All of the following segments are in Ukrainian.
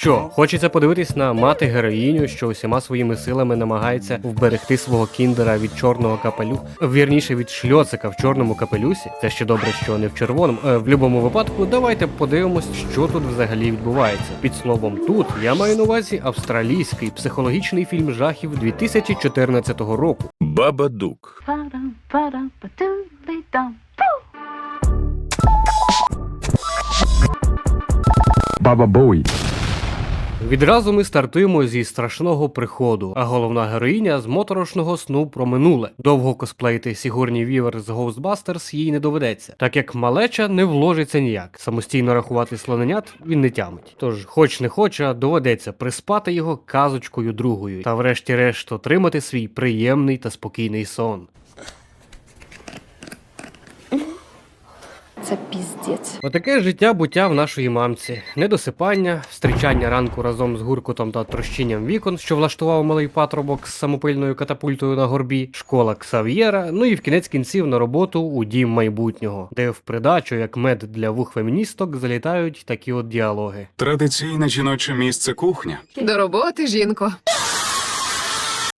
Що, хочеться подивитись на мати героїню, що усіма своїми силами намагається вберегти свого кіндера від чорного капелю, вірніше від шльоцика в чорному капелюсі. Це ще добре, що не в червоному. Е, в будь-якому випадку, давайте подивимось, що тут взагалі відбувається. Під словом тут я маю на увазі австралійський психологічний фільм жахів 2014 року. Бабадук. Baba Booey. Відразу ми стартуємо зі страшного приходу, а головна героїня з моторошного сну про минуле. Довго косплеїти Сігурні Вівер з Ghostbusters їй не доведеться, так як малеча не вложиться ніяк. Самостійно рахувати слоненят він не тямить. Тож, хоч не хоч, а доведеться приспати його казочкою другою, та врешті-решт отримати свій приємний та спокійний сон. Це піздець. Отаке життя буття в нашої мамці. Недосипання, встрічання ранку разом з гуркутом та трощинням вікон, що влаштував малий патрубок з самопильною катапультою на горбі, школа Ксав'єра, ну і в кінець кінців на роботу у дім майбутнього, де в придачу, як мед для вух феміністок, залітають такі от діалоги. Традиційне жіноче місце кухня. До роботи, жінко.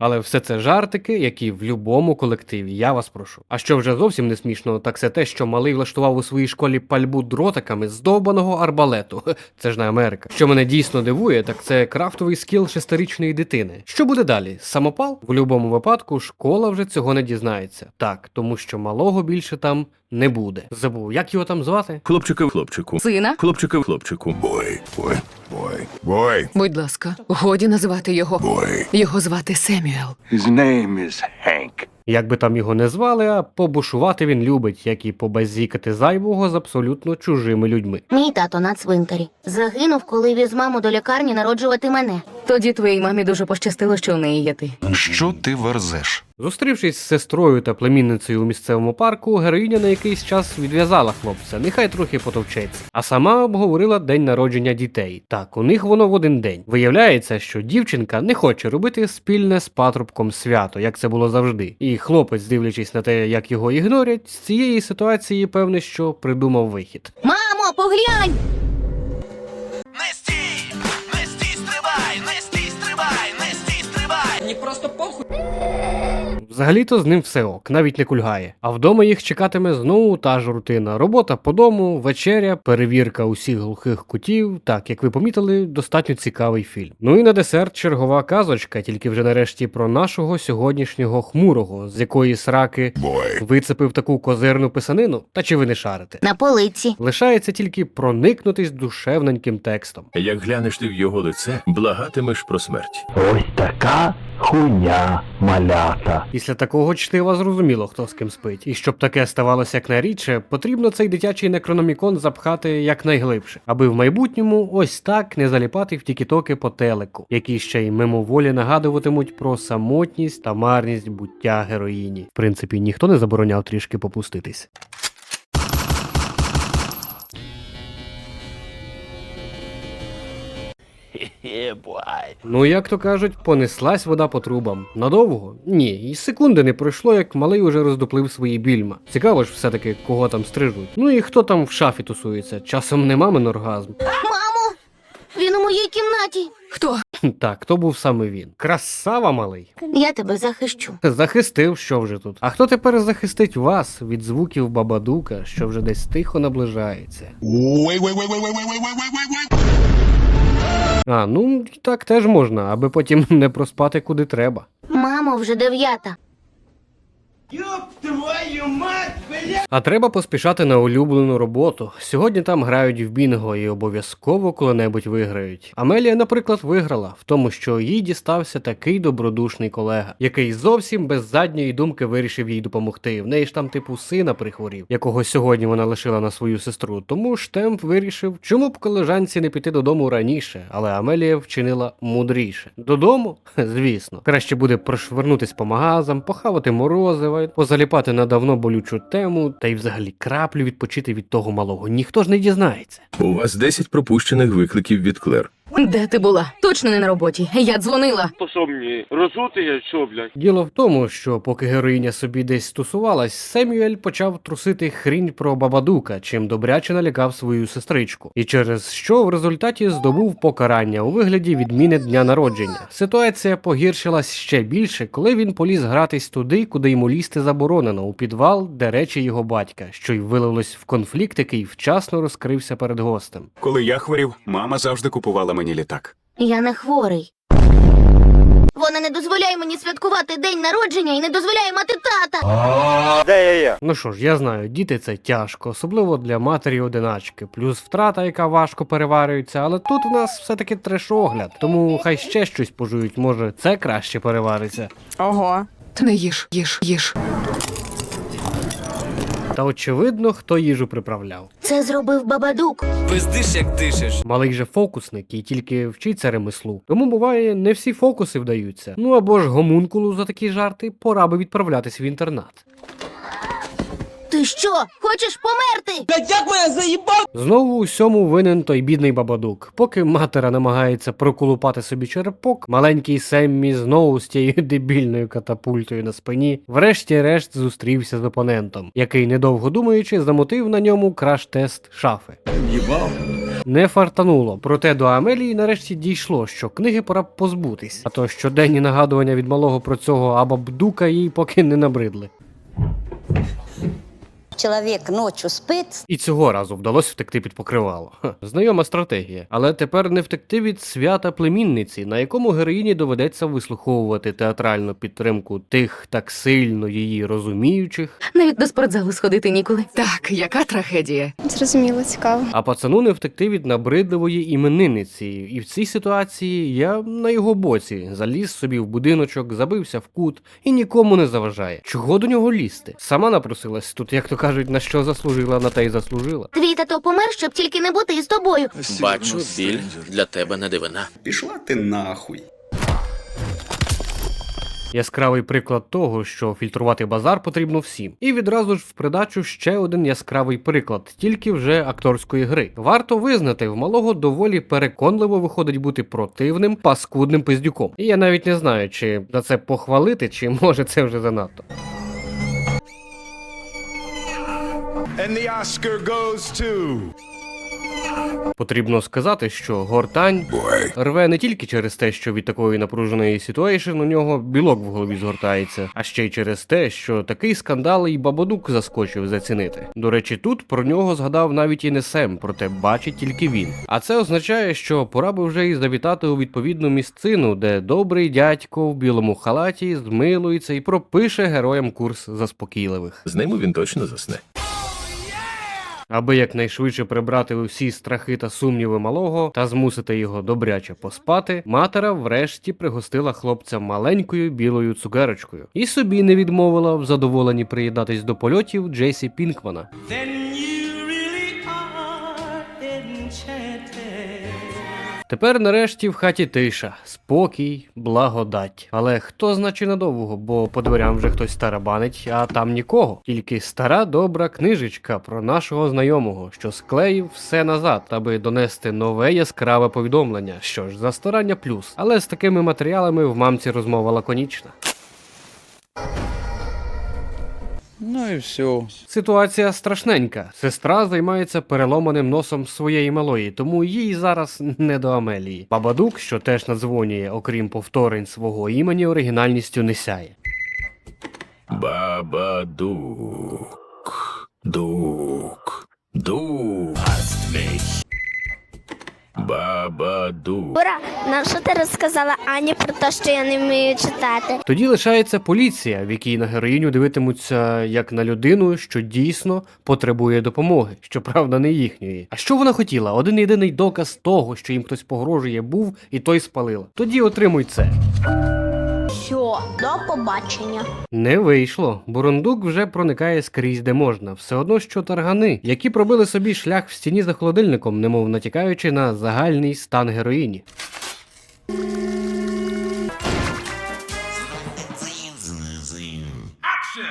Але все це жартики, які в будь-якому колективі, я вас прошу. А що вже зовсім не смішно, так це те, що малий влаштував у своїй школі пальбу дротиками з довбаного арбалету. Це ж не Америка. Що мене дійсно дивує, так це крафтовий скіл шестирічної дитини. Що буде далі? Самопал? В будь-якому випадку школа вже цього не дізнається. Так, тому що малого більше там не буде. Забув, як його там звати? Хлопчики в хлопчику. Сина, Хлопчики в хлопчику. Бой, бой, бой, бой, будь ласка, годі називати його. бой. Його звати Семюел. His name is Hank. Як би там його не звали, а побушувати він любить, як і побазікати зайвого з абсолютно чужими людьми. Мій тато на цвинтарі. Загинув, коли віз маму до лікарні народжувати мене. Тоді твоїй мамі дуже пощастило, що в неї є ти. Що ти верзеш? Зустрівшись з сестрою та племінницею у місцевому парку, героїня на якийсь час відв'язала хлопця, нехай трохи потовчеться, а сама обговорила день народження дітей. Так, у них воно в один день. Виявляється, що дівчинка не хоче робити спільне з патрубком свято, як це було завжди. І хлопець, дивлячись на те, як його ігнорять, з цієї ситуації певне, що придумав вихід. Мамо, поглянь! Не стій! Не стій, стривай! Не стій, стривай! Не стій, стривай! Взагалі-то з ним все ок, навіть не кульгає. А вдома їх чекатиме знову та ж рутина. Робота по дому, вечеря, перевірка усіх глухих кутів. Так, як ви помітили, достатньо цікавий фільм. Ну і на десерт чергова казочка, тільки вже нарешті про нашого сьогоднішнього хмурого, з якої сраки Бой. вицепив таку козирну писанину. Та чи ви не шарите? На полиці. Лишається тільки проникнутись душевненьким текстом. Як глянеш ти в його лице, благатимеш про смерть. Ось така хуйня малята. Після такого чтива зрозуміло, хто з ким спить. І щоб таке ставалося якнайрідше, потрібно цей дитячий некрономікон запхати якнайглибше, аби в майбутньому ось так не заліпати в тікітоки по телеку, які ще й мимоволі нагадуватимуть про самотність та марність буття героїні. В принципі, ніхто не забороняв трішки попуститись. Ну, як то кажуть, понеслась вода по трубам. Надовго? Ні, і секунди не пройшло, як малий уже роздуплив свої більма. Цікаво ж все-таки, кого там стрижуть. Ну і хто там в шафі тусується. Часом не мамин оргазм. Мамо! Він у моїй кімнаті. Хто? Так, то був саме він. Красава малий. Я тебе захищу. Захистив, що вже тут. А хто тепер захистить вас від звуків бабадука, що вже десь тихо наближається? Ой, ой, ой, ой, ой, ой, ой, ой, ой, ой. А, ну так теж можна, аби потім не проспати куди треба. Мамо, вже дев'ята. А треба поспішати на улюблену роботу. Сьогодні там грають в бінго і обов'язково коли-небудь виграють. Амелія, наприклад, виграла в тому, що їй дістався такий добродушний колега, який зовсім без задньої думки вирішив їй допомогти. В неї ж там типу сина прихворів, якого сьогодні вона лишила на свою сестру. Тому штемп вирішив, чому б колежанці не піти додому раніше, але Амелія вчинила мудріше. Додому? Звісно, краще буде прошвернутись по магазам, похавати морозива, позаліпати на давно болючу тему, та й взагалі краплю відпочити від того малого. Ніхто ж не дізнається. У вас 10 пропущених викликів від Клер. Де ти була? Точно не на роботі. Я дзвонила. Посомні, розути я що, блядь? Діло в тому, що поки героїня собі десь тусувалась, Семюель почав трусити хрінь про бабадука, чим добряче налякав свою сестричку, і через що в результаті здобув покарання у вигляді відміни дня народження. Ситуація погіршилась ще більше, коли він поліз гратись туди, куди йому лізти заборонено, у підвал, де речі його батька, що й вилилось в конфлікт, який вчасно розкрився перед гостем. Коли я хворів, мама завжди купувала мені літак. Я не хворий. Вона не дозволяє мені святкувати день народження і не дозволяє мати тата. Ну що ж, я знаю, діти це тяжко, особливо для матері одиначки, плюс втрата, яка важко переварюється, але тут у нас все-таки треш-огляд, тому хай ще щось пожують, може це краще перевариться. Ого. Ти не їж, їж, їж. Та очевидно, хто їжу приправляв. Це зробив бабадук. Пиздиш, як дишиш. Малий же фокусник і тільки вчиться ремеслу. Тому буває, не всі фокуси вдаються. Ну або ж гомункулу за такі жарти пора би відправлятись в інтернат. Ти що, хочеш померти? Блядь, як мене заїбав? Знову у всьому винен той бідний бабадук. Поки матера намагається проколупати собі черепок, маленький Семмі знову з тією дебільною катапультою на спині, врешті-решт зустрівся з опонентом, який, недовго думаючи, замотив на ньому краш-тест шафи. Не фартануло, проте до Амелії нарешті дійшло, що книги пора б позбутись, а то щоденні нагадування від малого про цього абабдука їй поки не набридли. Чоловік ночі спить, І цього разу вдалося втекти під покривало. Ха, знайома стратегія. Але тепер не втекти від свята племінниці, на якому героїні доведеться вислуховувати театральну підтримку тих так сильно її розуміючих, Навіть до спортзалу сходити ніколи. Так, яка трагедія. Зрозуміло, цікаво. а пацану не втекти від набридливої іменинниці. І в цій ситуації я на його боці заліз собі в будиночок, забився в кут і нікому не заважає. Чого до нього лізти? Сама напросилась тут, як то кажуть, на що заслужила, на те й заслужила. Твій тато помер, щоб тільки не бути із тобою. Бачу, біль для тебе не дивина. Пішла ти нахуй. Яскравий приклад того, що фільтрувати базар потрібно всім. І відразу ж в придачу ще один яскравий приклад, тільки вже акторської гри. Варто визнати, в малого доволі переконливо виходить бути противним, паскудним пиздюком. І я навіть не знаю, чи за це похвалити, чи може це вже занадто. And the Oscar goes to... Потрібно сказати, що гортань рве не тільки через те, що від такої напруженої ситуейшн у нього білок в голові згортається, а ще й через те, що такий скандал і бабадук заскочив зацінити. До речі, тут про нього згадав навіть і не Сем, проте бачить тільки він. А це означає, що пора би вже і завітати у відповідну місцину, де добрий дядько в білому халаті змилується і пропише героям курс заспокійливих. З ними він точно засне. Аби якнайшвидше прибрати усі страхи та сумніви малого та змусити його добряче поспати, матера врешті пригостила хлопця маленькою білою цукерочкою і собі не відмовила в задоволенні приєднатись до польотів Джесі Пінкмана. Тепер нарешті в хаті тиша, спокій, благодать. Але хто значить надовго, бо по дверям вже хтось тарабанить, а там нікого. Тільки стара добра книжечка про нашого знайомого, що склеїв все назад, аби донести нове яскраве повідомлення. Що ж, за старання плюс. Але з такими матеріалами в мамці розмова лаконічна. Ну і все. Ситуація страшненька. Сестра займається переломаним носом своєї малої, тому їй зараз не до Амелії. Бабадук, що теж надзвонює, окрім повторень свого імені, оригінальністю не сяє. Бабадук. Дук. Дук. Бабадук. Ура! На що ти розказала Ані про те, що я не вмію читати? Тоді лишається поліція, в якій на героїню дивитимуться як на людину, що дійсно потребує допомоги, щоправда, не їхньої. А що вона хотіла? Один єдиний доказ того, що їм хтось погрожує, був, і той спалила. Тоді отримуй це. Що? До побачення. Не вийшло. Бурундук вже проникає скрізь де можна. Все одно, що таргани, які пробили собі шлях в стіні за холодильником, немов натякаючи на загальний стан героїні.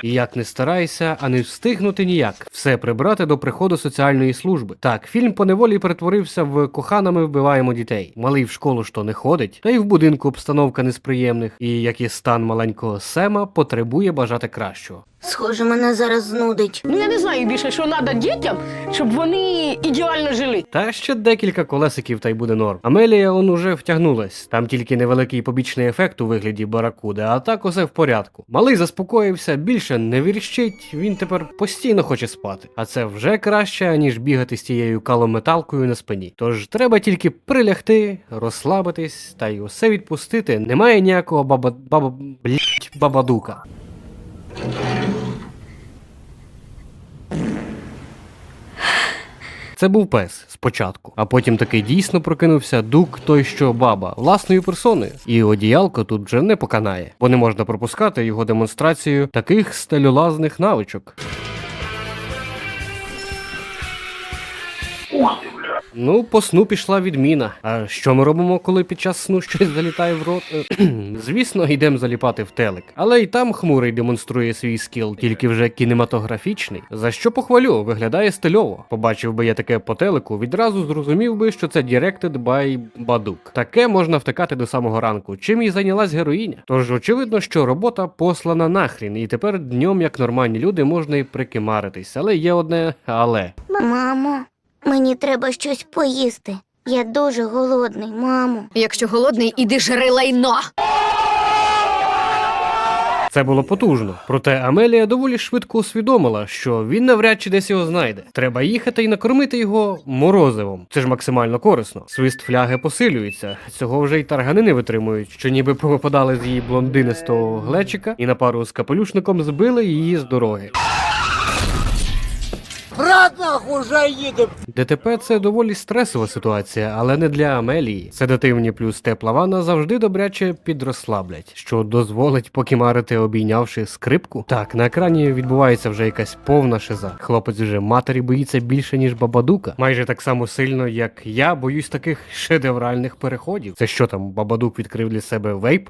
І як не старайся, а не встигнути ніяк. все прибрати до приходу соціальної служби. Так, фільм поневолі перетворився в коханими вбиваємо дітей. Малий в школу то не ходить, та й в будинку обстановка несприємних, і як і стан маленького Сема потребує бажати кращого. Схоже, мене зараз знудить. Ну я не знаю більше, що треба дітям, щоб вони ідеально жили. Та ще декілька колесиків та й буде норм. Амелія он уже втягнулась. Там тільки невеликий побічний ефект у вигляді баракуди, а так усе в порядку. Малий заспокоївся, більше не вірщить, він тепер постійно хоче спати. А це вже краще, ніж бігати з тією калометалкою на спині. Тож треба тільки прилягти, розслабитись та й усе відпустити. Немає ніякого баба баба блять бабадука. Це був пес спочатку, а потім таки дійсно прокинувся дук той, що баба, власною персоною. І одіялко тут вже не поканає, бо не можна пропускати його демонстрацію таких стелюлазних навичок. Ну, по сну пішла відміна. А що ми робимо, коли під час сну щось залітає в рот? Е, Звісно, йдемо заліпати в телек. Але й там хмурий демонструє свій скіл, тільки вже кінематографічний. За що похвалю, виглядає стильово. Побачив би я таке по телеку, відразу зрозумів би, що це Directed by Бадук. Таке можна втикати до самого ранку. Чим і зайнялась героїня. Тож очевидно, що робота послана нахрін, і тепер днем, як нормальні люди, можна і прикимаритись. Але є одне але. Мамо, мені треба щось поїсти. Я дуже голодний, мамо. Якщо голодний, іди жри лайно. Це було потужно. Проте Амелія доволі швидко усвідомила, що він навряд чи десь його знайде. Треба їхати і накормити його морозивом. Це ж максимально корисно. Свист фляги посилюється. Цього вже й таргани не витримують, що ніби повипадали з її блондинистого глечика і на пару з капелюшником збили її з дороги. ДТП це доволі стресова ситуація, але не для Амелії. Седативні плюс тепла ванна завжди добряче підрослаблять, що дозволить покімарити, обійнявши скрипку. Так, на екрані відбувається вже якась повна шиза. Хлопець вже матері боїться більше, ніж бабадука. Майже так само сильно, як я боюсь таких шедевральних переходів. Це що там, бабадук відкрив для себе вейп?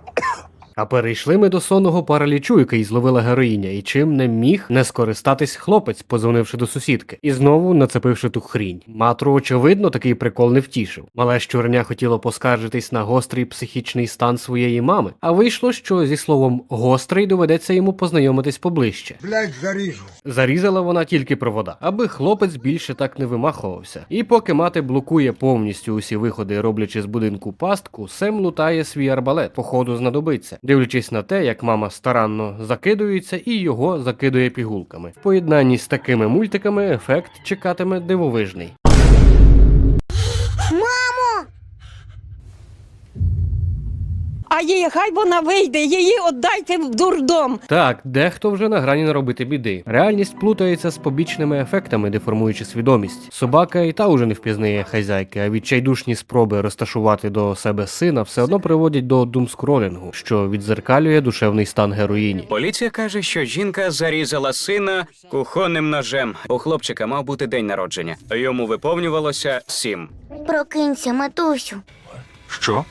А перейшли ми до сонного паралічу, який зловила героїня, і чим не міг не скористатись хлопець, позвонивши до сусідки, і знову нацепивши ту хрінь. Матру, очевидно, такий прикол не втішив. Мале щурня хотіло поскаржитись на гострий психічний стан своєї мами, а вийшло, що зі словом гострий доведеться йому познайомитись поближче. Блять, заріжу. Зарізала вона тільки провода, аби хлопець більше так не вимахувався. І поки мати блокує повністю усі виходи, роблячи з будинку пастку, Сем лутає свій арбалет, походу знадобиться, дивлячись на те, як мама старанно закидується і його закидує пігулками. В поєднанні з такими мультиками ефект чекатиме дивовижний. А її хай вона вийде, її віддайте в дурдом. Так, дехто вже на грані наробити біди. Реальність плутається з побічними ефектами, деформуючи свідомість. Собака і та уже не впізнає хазяйки, а відчайдушні спроби розташувати до себе сина все одно приводять до думскролінгу, що відзеркалює душевний стан героїні. Поліція каже, що жінка зарізала сина кухонним ножем. У хлопчика мав бути день народження. Йому виповнювалося сім. Прокинься, матусю. Що?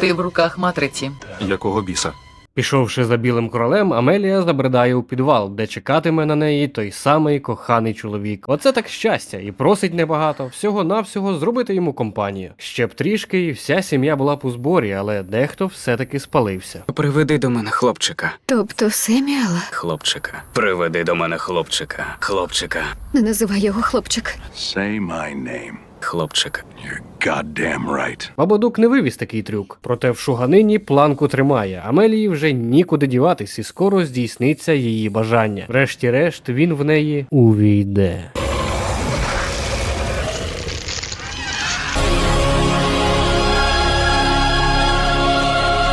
Ти в руках матриці. Якого біса? Пішовши за білим королем, Амелія забредає у підвал, де чекатиме на неї той самий коханий чоловік. Оце так щастя, і просить небагато, всього навсього зробити йому компанію. Ще б трішки, і вся сім'я була б у зборі, але дехто все-таки спалився. Приведи до мене хлопчика. Тобто Семіала? Хлопчика. Приведи до мене хлопчика. Хлопчика. Не називай його хлопчик. Say my name. Хлопчика. You're goddamn right. Бабадук не вивіз такий трюк, проте в шуганині планку тримає. Амелії вже нікуди діватись, і скоро здійсниться її бажання. Врешті-решт він в неї увійде.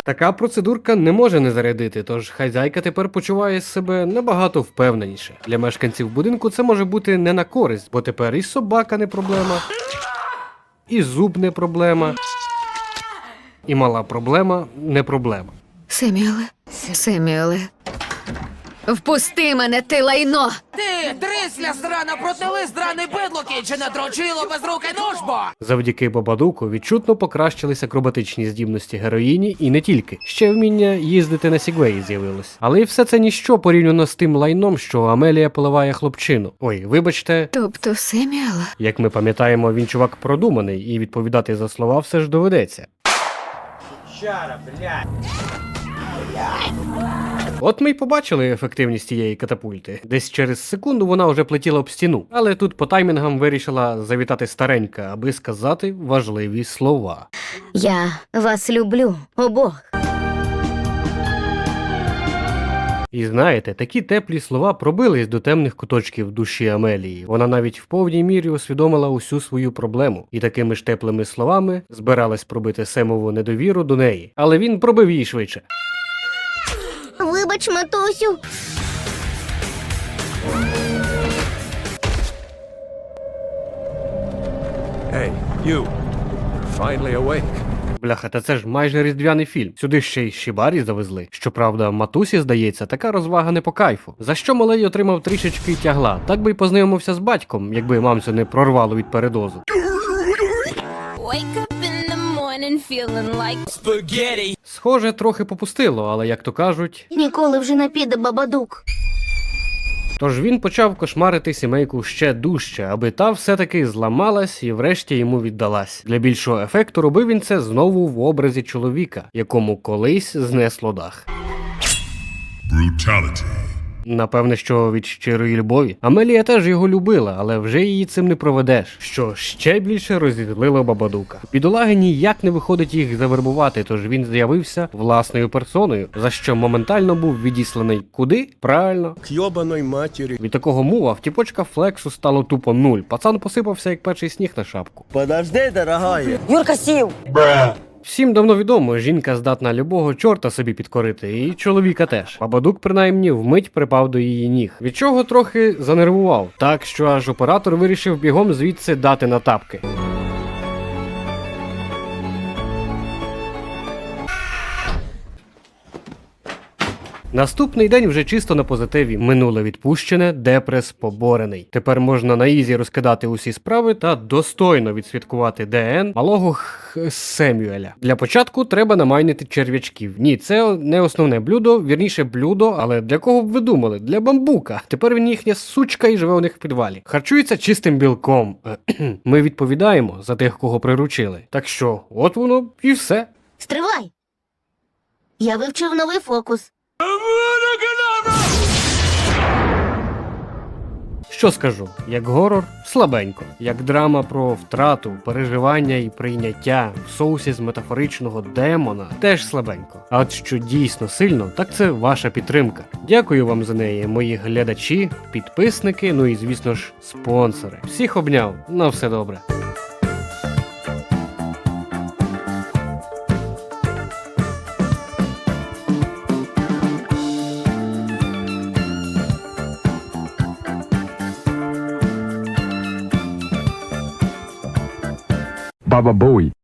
Така процедурка не може не зарядити, тож хазяйка тепер почуває себе набагато впевненіше. Для мешканців будинку це може бути не на користь, бо тепер і собака не проблема, і зуб не проблема, і мала проблема не проблема. Семіале. Семіале. Впусти мене, ти лайно! Ти, трисля зрана, протили здраний бидлоки, чи не трочило без руки нужбо? Завдяки Бабадуку відчутно покращились акробатичні здібності героїні і не тільки. Ще вміння їздити на сігвеї з'явилось. Але і все це ніщо порівняно з тим лайном, що Амелія поливає хлопчину. Ой, вибачте, Тобто Семюела? як ми пам'ятаємо, він чувак продуманий, і відповідати за слова все ж доведеться. От ми й побачили ефективність тієї катапульти. Десь через секунду вона вже плетіла об стіну, але тут по таймінгам вирішила завітати старенька, аби сказати важливі слова. Я вас люблю обох. І знаєте, такі теплі слова пробились до темних куточків душі Амелії. Вона навіть в повній мірі усвідомила усю свою проблему, і такими ж теплими словами збиралась пробити Семову недовіру до неї, але він пробив її швидше. Вибач, матусю. Hey, you. Finally awake. Бляха, та це ж майже різдвяний фільм. Сюди ще й Шібарі завезли. Щоправда, матусі, здається, така розвага не по кайфу. За що малий отримав трішечки тягла. Так би й познайомився з батьком, якби мамцю не прорвало від передозу. Спагеті. Схоже, трохи попустило, але як то кажуть, Ніколи вже не піде бабадук. Тож він почав кошмарити сімейку ще дужче, аби та все-таки зламалась і врешті йому віддалась. Для більшого ефекту робив він це знову в образі чоловіка, якому колись знесло дах. Напевне, що від щирої любові. Амелія теж його любила, але вже її цим не проведеш, що ще більше розізлило бабадука. Бідолаги ніяк не виходить їх завербувати, тож він з'явився власною персоною, за що моментально був відісланий куди? Правильно, Йобаної матері. від такого мува втіпочка флексу стало тупо нуль. Пацан посипався як перший сніг на шапку. Подожди, дорогая. Юрка сів. Всім давно відомо, жінка здатна любого чорта собі підкорити, і чоловіка теж. Бабадук, принаймні, вмить припав до її ніг, від чого трохи занервував, так що аж оператор вирішив бігом звідси дати на тапки. Наступний день вже чисто на позитиві. Минуле відпущене, депрес поборений. Тепер можна на ізі розкидати усі справи та достойно відсвяткувати ДН малого Х- Семюеля. Для початку треба намайнити черв'ячків. Ні, це не основне блюдо, вірніше блюдо, але для кого б ви думали? Для бамбука. Тепер він їхня сучка і живе у них в підвалі. Харчується чистим білком. Ми відповідаємо за тих, кого приручили. Так що, от воно і все. Стривай. Я вивчив новий фокус. Що скажу, як горор слабенько, як драма про втрату, переживання і прийняття в соусі з метафоричного демона теж слабенько. А от що дійсно сильно, так це ваша підтримка. Дякую вам за неї, мої глядачі, підписники, ну і звісно ж, спонсори. Всіх обняв, на все добре. Baba Bowie.